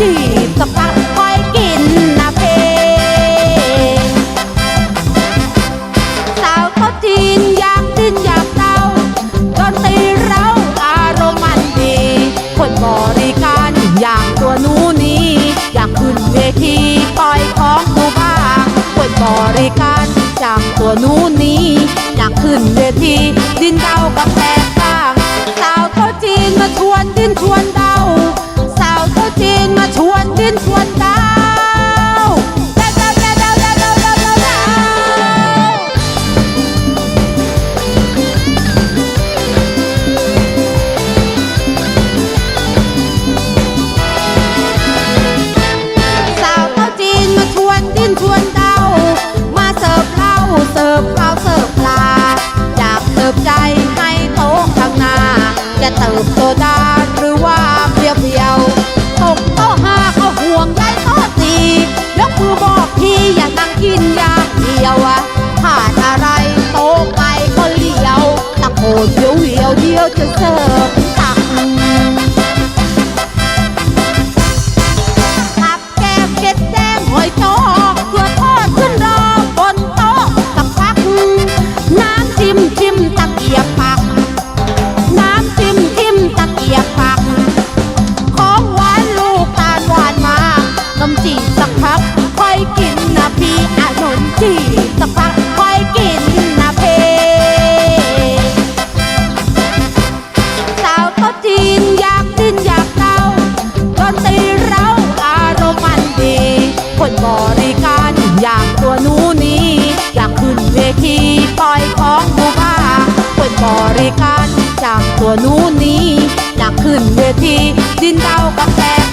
จีบสัพักคอยกินนะเพสาเขาจีนอยากดินอยากเต้าจนตีเราอารมณ์ดี คนบริการอางตัวนู้นี้ อยากขึ้นเวทีปล่อยของดูบ้างคนบริการจากตัวนู้นี้ อยากขึ้นเวที ดินเดากับแฟนบ้างสาวเขาจีนมาชวนดินชวนดา ดินชวนเดามาเสิร์ฟเหล้าเสิร์ฟเหล้าเสิร์ฟปลาจับเสิร์ฟใจให้โต๊ะข้างหน้าจะเติบโตได้ บริการจากตัวนู้นนี้อยากขึ้นเวทีดินเดากับแฟน